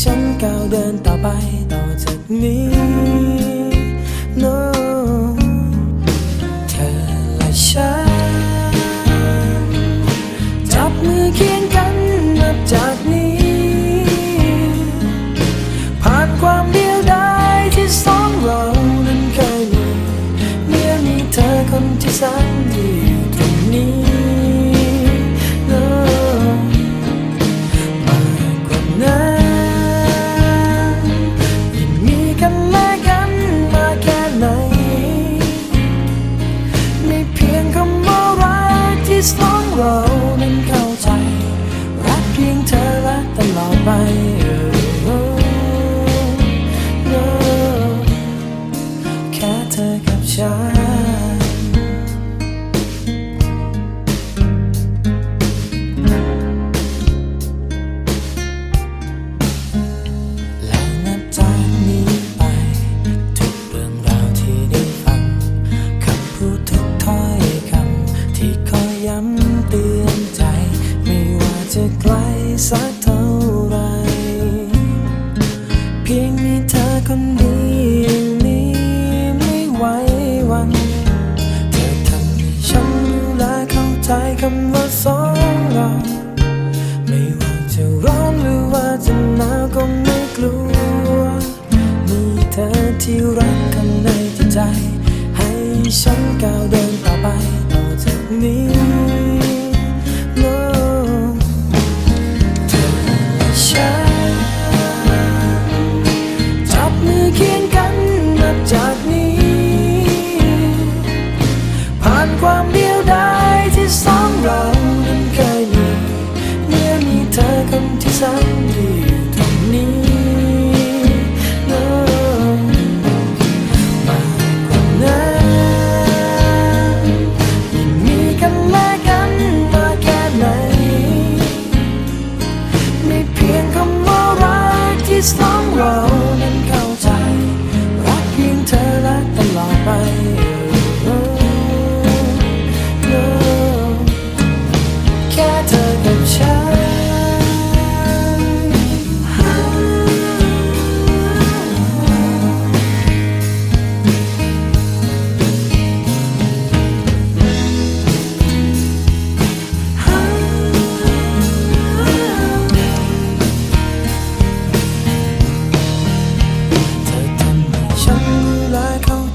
ฉันก้าวเดินต่อไปต่อจากนี้ no ำเตือนใจ ไม่ว่าจะไกลสักเท่าไร เพียงมีเธอคนเดียวนี้ไม่ไหววัน เธอทำให้ฉันรู้และเข้าใจคำว่าสองเรา ไม่ว่าจะร้อนหรือว่าจะหนาวก็ไม่กลัว มีเธอที่รักกันในใจ ให้ฉันก้าวเดิน ต่